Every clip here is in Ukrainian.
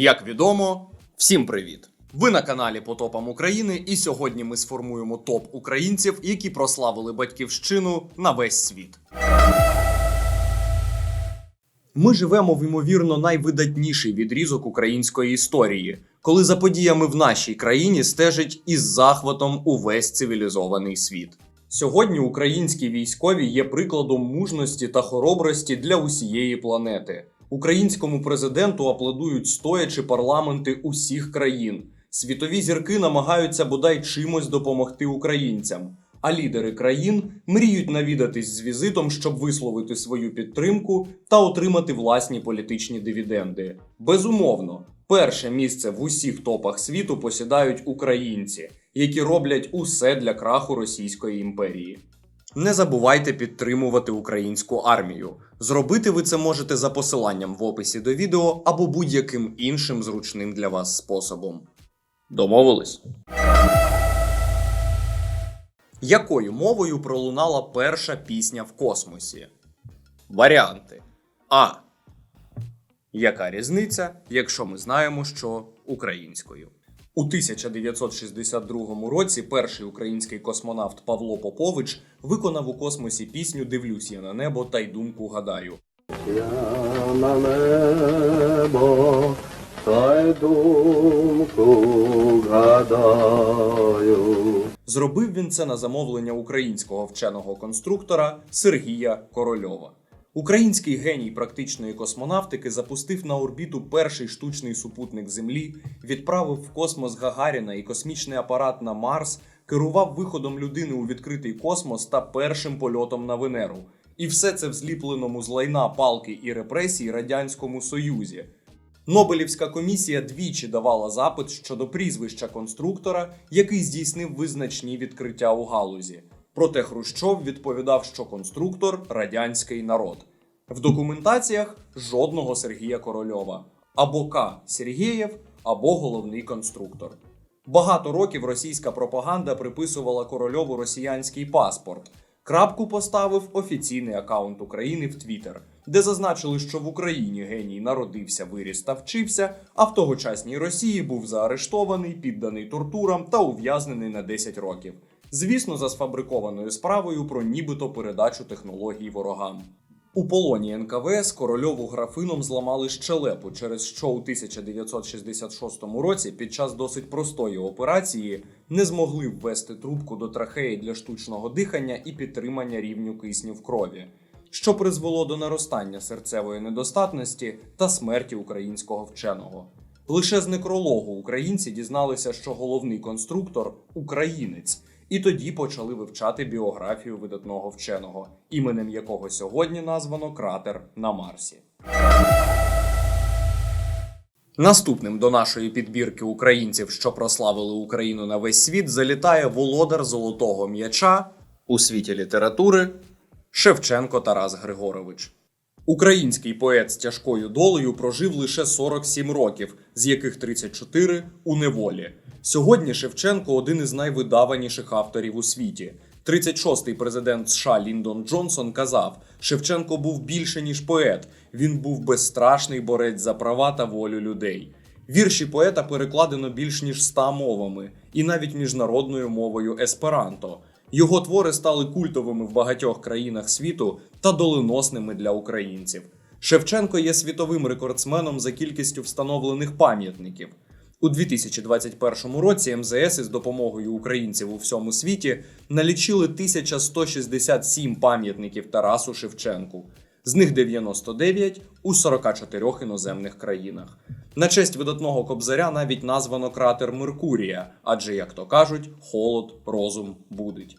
Як відомо, всім привіт! Ви на каналі по топам України, і сьогодні ми сформуємо топ українців, які прославили батьківщину на весь світ. Ми живемо в ймовірно найвидатніший відрізок української історії, коли за подіями в нашій країні стежить із захватом увесь цивілізований світ. Сьогодні українські військові є прикладом мужності та хоробрості для усієї планети. Українському президенту аплодують стоячи парламенти усіх країн. Світові зірки намагаються бодай чимось допомогти українцям. А лідери країн мріють навідатись з візитом, щоб висловити свою підтримку та отримати власні політичні дивіденди. Безумовно, перше місце в усіх топах світу посідають українці, які роблять усе для краху Російської імперії. Не забувайте підтримувати українську армію. Зробити ви це можете за посиланням в описі до відео або будь-яким іншим зручним для вас способом. Домовились? Якою мовою пролунала перша пісня в космосі? Варіанти. А. Яка різниця, якщо ми знаємо, що українською? У 1962 році перший український космонавт Павло Попович виконав у космосі пісню Дивлюсь я на небо та й думку гадаю. Я на небо та й думку гадаю. Зробив він це на замовлення українського вченого конструктора Сергія Корольова. Український геній практичної космонавтики запустив на орбіту перший штучний супутник Землі, відправив в космос Гагаріна і космічний апарат на Марс, керував виходом людини у відкритий космос та першим польотом на Венеру. І все це в зліпленому з лайна палки і репресій Радянському Союзі. Нобелівська комісія двічі давала запит щодо прізвища конструктора, який здійснив визначні відкриття у галузі. Проте Хрущов відповідав, що конструктор радянський народ. В документаціях жодного Сергія Корольова або К. Сергієв, або головний конструктор. Багато років російська пропаганда приписувала корольову росіянський паспорт. Крапку поставив офіційний акаунт України в Твіттер, де зазначили, що в Україні геній народився, виріс та вчився, а в тогочасній Росії був заарештований, підданий тортурам та ув'язнений на 10 років. Звісно, за сфабрикованою справою про нібито передачу технологій ворогам. У полоні НКВС корольову графином зламали щелепу, через що у 1966 році під час досить простої операції не змогли ввести трубку до трахеї для штучного дихання і підтримання рівню кисню в крові, що призвело до наростання серцевої недостатності та смерті українського вченого. Лише з некрологу українці дізналися, що головний конструктор українець, і тоді почали вивчати біографію видатного вченого, іменем якого сьогодні названо кратер на Марсі. Наступним до нашої підбірки українців, що прославили Україну на весь світ, залітає володар золотого м'яча у світі літератури Шевченко Тарас Григорович. Український поет з тяжкою долею прожив лише 47 років, з яких 34 у неволі. Сьогодні Шевченко один із найвидаваніших авторів у світі. 36-й президент США Ліндон Джонсон казав: Шевченко був більше ніж поет. Він був безстрашний борець за права та волю людей. Вірші поета перекладено більш ніж ста мовами, і навіть міжнародною мовою есперанто. Його твори стали культовими в багатьох країнах світу та доленосними для українців. Шевченко є світовим рекордсменом за кількістю встановлених пам'ятників. У 2021 році МЗС із допомогою українців у всьому світі налічили 1167 пам'ятників Тарасу Шевченку. З них 99 у 44 іноземних країнах. На честь видатного кобзаря навіть названо кратер Меркурія, адже, як то кажуть, холод розум будить.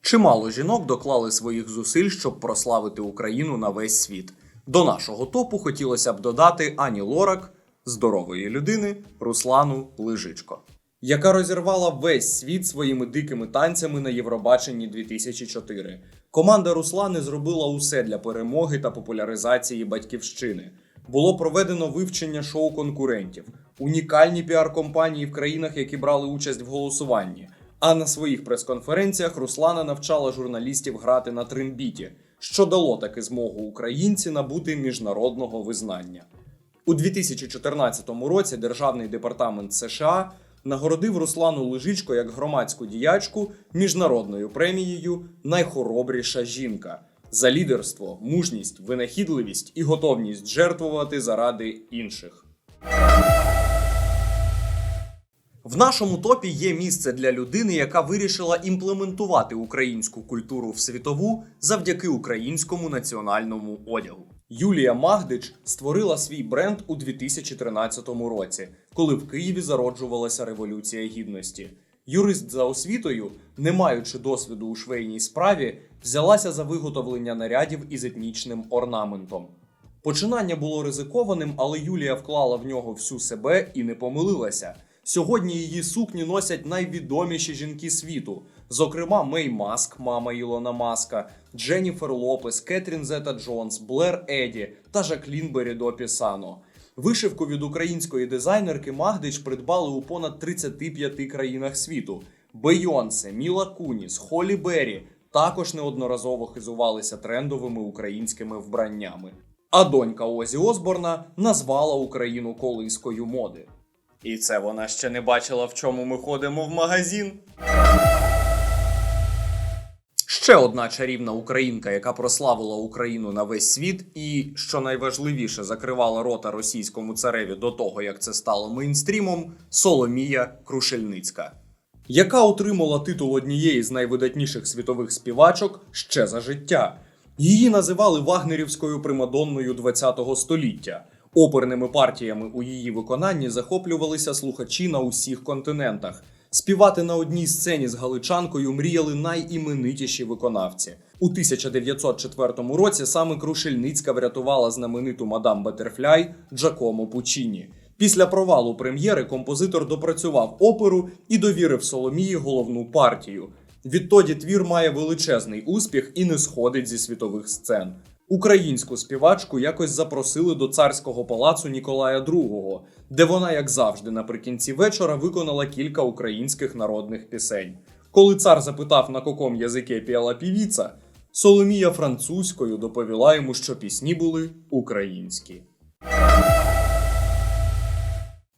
Чимало жінок доклали своїх зусиль, щоб прославити Україну на весь світ. До нашого топу хотілося б додати Ані Лорак, здорової людини, Руслану Лижичко, яка розірвала весь світ своїми дикими танцями на Євробаченні 2004. Команда Руслани зробила усе для перемоги та популяризації батьківщини. Було проведено вивчення шоу конкурентів, унікальні піар-компанії в країнах, які брали участь в голосуванні. А на своїх прес-конференціях Руслана навчала журналістів грати на трембіті. що дало таки змогу українці набути міжнародного визнання. У 2014 році Державний департамент США нагородив Руслану Лежичко як громадську діячку міжнародною премією Найхоробріша жінка за лідерство, мужність, винахідливість і готовність жертвувати заради інших. В нашому топі є місце для людини, яка вирішила імплементувати українську культуру в світову завдяки українському національному одягу. Юлія Магдич створила свій бренд у 2013 році, коли в Києві зароджувалася революція гідності. Юрист за освітою, не маючи досвіду у швейній справі, взялася за виготовлення нарядів із етнічним орнаментом. Починання було ризикованим, але Юлія вклала в нього всю себе і не помилилася. Сьогодні її сукні носять найвідоміші жінки світу, зокрема Мей Маск, мама Ілона Маска, Дженніфер Лопес, Кетрін Зета Джонс, Блер Еді та Жаклін Берідо Пісано. Вишивку від української дизайнерки Магдич придбали у понад 35 країнах світу. Бейонсе, Міла Куніс, Холі Беррі також неодноразово хизувалися трендовими українськими вбраннями. А донька Озі Осборна назвала Україну колискою моди. І це вона ще не бачила, в чому ми ходимо в магазин. Ще одна чарівна українка, яка прославила Україну на весь світ, і що найважливіше, закривала рота російському цареві до того, як це стало мейнстрімом, Соломія Крушельницька, яка отримала титул однієї з найвидатніших світових співачок ще за життя. Її називали вагнерівською примадонною ХХ століття. Оперними партіями у її виконанні захоплювалися слухачі на усіх континентах. Співати на одній сцені з галичанкою мріяли найіменитіші виконавці. У 1904 році саме Крушельницька врятувала знамениту мадам Батерфляй Джакомо Пучіні. Після провалу прем'єри композитор допрацював оперу і довірив Соломії головну партію. Відтоді твір має величезний успіх і не сходить зі світових сцен. Українську співачку якось запросили до царського палацу Ніколая II, де вона, як завжди, наприкінці вечора виконала кілька українських народних пісень. Коли цар запитав, на каком язикі піла півіця, Соломія французькою доповіла йому, що пісні були українські.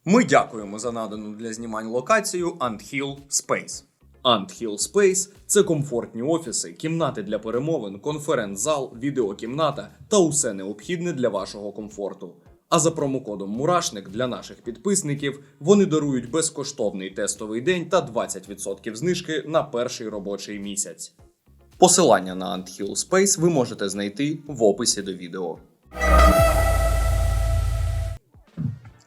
Ми дякуємо за надану для знімань локацію Anthill Space. Anthill Space – це комфортні офіси, кімнати для перемовин, конференц-зал, відеокімната та усе необхідне для вашого комфорту. А за промокодом Мурашник для наших підписників вони дарують безкоштовний тестовий день та 20% знижки на перший робочий місяць. Посилання на Anthill Space ви можете знайти в описі до відео.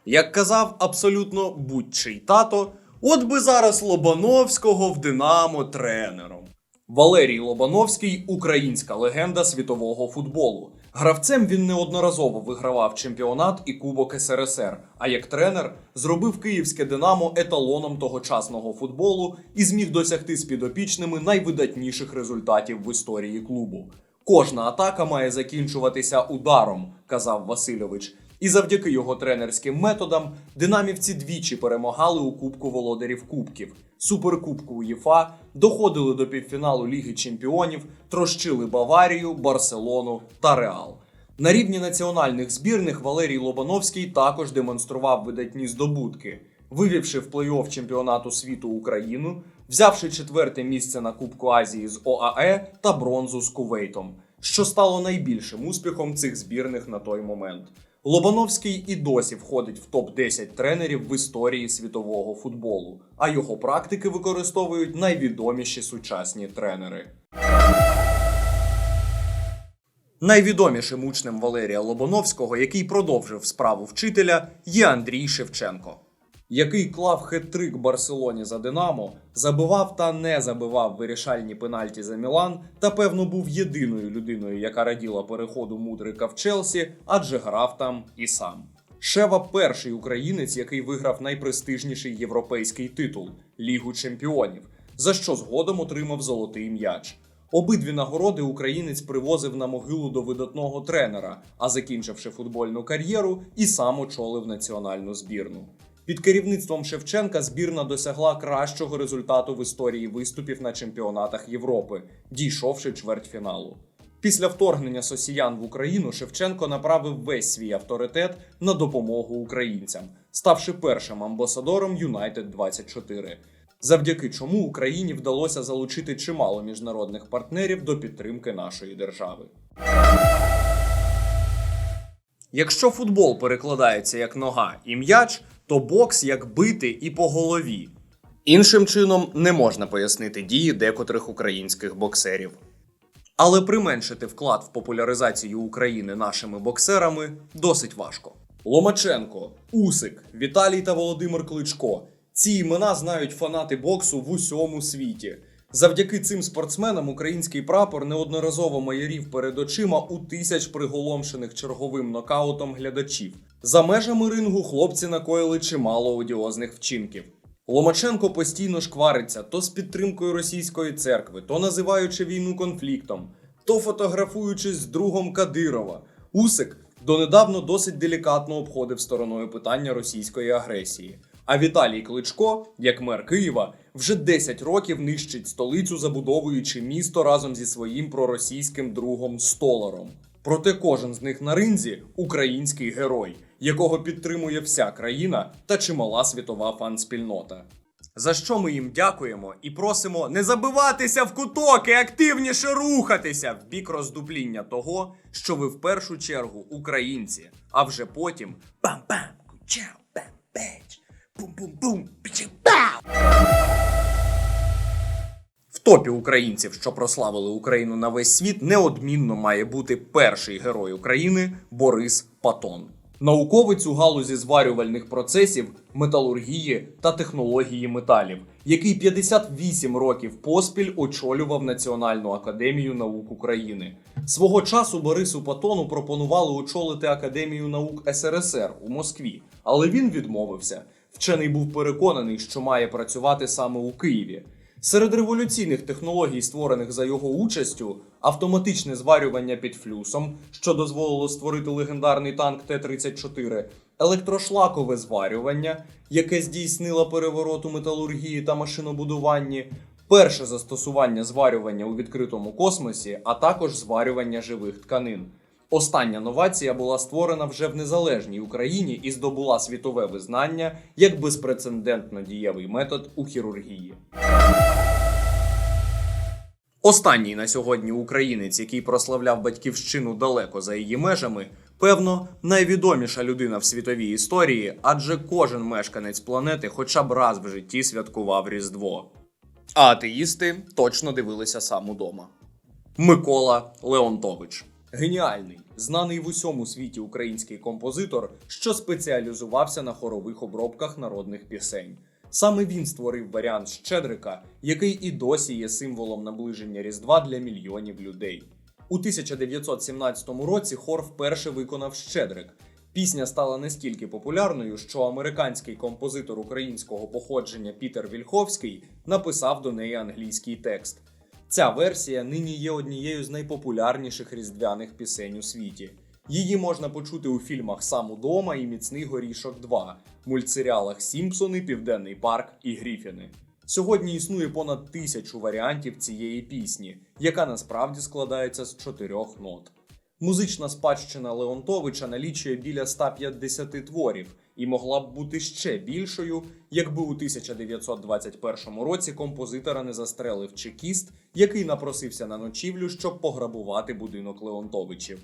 Як казав абсолютно будь-чий тато, от би зараз Лобановського в Динамо тренером. Валерій Лобановський українська легенда світового футболу. Гравцем він неодноразово вигравав чемпіонат і Кубок СРСР. А як тренер зробив київське Динамо еталоном тогочасного футболу і зміг досягти з підопічними найвидатніших результатів в історії клубу. Кожна атака має закінчуватися ударом, казав Васильович. І завдяки його тренерським методам динамівці двічі перемагали у Кубку володарів Кубків, Суперкубку УЄФА, доходили до півфіналу Ліги Чемпіонів, трощили Баварію, Барселону та Реал. На рівні національних збірних Валерій Лобановський також демонстрував видатні здобутки, вивівши в плей-офф чемпіонату світу Україну, взявши четверте місце на Кубку Азії з ОАЕ та бронзу з Кувейтом, що стало найбільшим успіхом цих збірних на той момент. Лобановський і досі входить в топ-10 тренерів в історії світового футболу, а його практики використовують найвідоміші сучасні тренери. Найвідомішим учнем Валерія Лобановського, який продовжив справу вчителя, є Андрій Шевченко, який клав хет-трик Барселоні за Динамо, забивав та не забивав вирішальні пенальті за Мілан, та певно був єдиною людиною, яка раділа переходу мудрика в Челсі, адже грав там і сам. Шева перший українець, який виграв найпрестижніший європейський титул Лігу Чемпіонів, за що згодом отримав золотий м'яч. Обидві нагороди українець привозив на могилу до видатного тренера, а закінчивши футбольну кар'єру, і сам очолив національну збірну. Під керівництвом Шевченка збірна досягла кращого результату в історії виступів на чемпіонатах Європи, дійшовши чвертьфіналу. Після вторгнення сосіян в Україну Шевченко направив весь свій авторитет на допомогу українцям, ставши першим амбасадором United 24 завдяки чому Україні вдалося залучити чимало міжнародних партнерів до підтримки нашої держави. Якщо футбол перекладається як нога і м'яч, то бокс як бити і по голові. Іншим чином не можна пояснити дії декотрих українських боксерів. Але применшити вклад в популяризацію України нашими боксерами досить важко. Ломаченко, Усик, Віталій та Володимир Кличко. Ці імена знають фанати боксу в усьому світі. Завдяки цим спортсменам український прапор неодноразово майорів перед очима у тисяч приголомшених черговим нокаутом глядачів. За межами рингу хлопці накоїли чимало одіозних вчинків. Ломаченко постійно шквариться то з підтримкою російської церкви, то називаючи війну конфліктом, то фотографуючись з другом Кадирова. Усик донедавно досить делікатно обходив стороною питання російської агресії. А Віталій Кличко, як мер Києва, вже 10 років нищить столицю, забудовуючи місто разом зі своїм проросійським другом Столаром. Проте кожен з них на ринзі український герой, якого підтримує вся країна та чимала світова фан-спільнота. За що ми їм дякуємо і просимо не забиватися в куток і активніше рухатися в бік роздупління того, що ви в першу чергу українці, а вже потім бам-бам, кучау, бам-беч, бум-бум-бум, пічі-бау! В топі українців, що прославили Україну на весь світ, неодмінно має бути перший герой України Борис Патон. Науковець у галузі зварювальних процесів, металургії та технології металів, який 58 років поспіль очолював Національну академію наук України. Свого часу Борису Патону пропонували очолити Академію наук СРСР у Москві, але він відмовився. Вчений був переконаний, що має працювати саме у Києві. Серед революційних технологій, створених за його участю, автоматичне зварювання під флюсом, що дозволило створити легендарний танк Т-34, електрошлакове зварювання, яке здійснило переворот у металургії та машинобудуванні, перше застосування зварювання у відкритому космосі, а також зварювання живих тканин. Остання новація була створена вже в незалежній Україні і здобула світове визнання як безпрецедентно дієвий метод у хірургії. Останній на сьогодні українець, який прославляв батьківщину далеко за її межами, певно, найвідоміша людина в світовій історії, адже кожен мешканець планети хоча б раз в житті святкував Різдво. А атеїсти точно дивилися сам удома. Микола Леонтович. Геніальний, знаний в усьому світі український композитор, що спеціалізувався на хорових обробках народних пісень. Саме він створив варіант Щедрика, який і досі є символом наближення Різдва для мільйонів людей. У 1917 році хор вперше виконав Щедрик. Пісня стала настільки популярною, що американський композитор українського походження Пітер Вільховський написав до неї англійський текст. Ця версія нині є однією з найпопулярніших різдвяних пісень у світі. Її можна почути у фільмах Сам удома і Міцний горішок 2, мультсеріалах Сімпсони, Південний парк і Гріфіни. Сьогодні існує понад тисячу варіантів цієї пісні, яка насправді складається з чотирьох нот. Музична спадщина Леонтовича налічує біля 150 творів і могла б бути ще більшою, якби у 1921 році композитора не застрелив чекіст, який напросився на ночівлю, щоб пограбувати будинок Леонтовичів.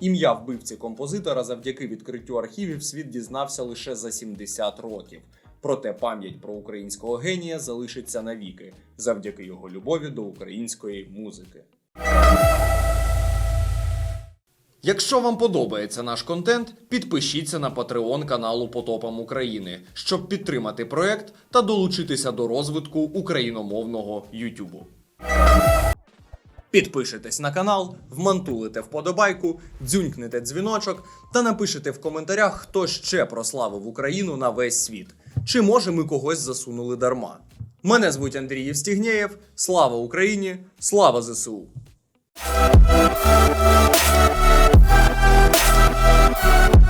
Ім'я вбивці композитора завдяки відкриттю архівів світ дізнався лише за 70 років. Проте пам'ять про українського генія залишиться навіки завдяки його любові до української музики. Якщо вам подобається наш контент, підпишіться на Patreon каналу Потопам України, щоб підтримати проект та долучитися до розвитку україномовного Ютубу. Підпишитесь на канал, вмантулите вподобайку, дзюнькнете дзвіночок та напишете в коментарях, хто ще прославив Україну на весь світ. Чи може ми когось засунули дарма? Мене звуть Андрій Євстігнєєв. Слава Україні! Слава ЗСУ! Bye.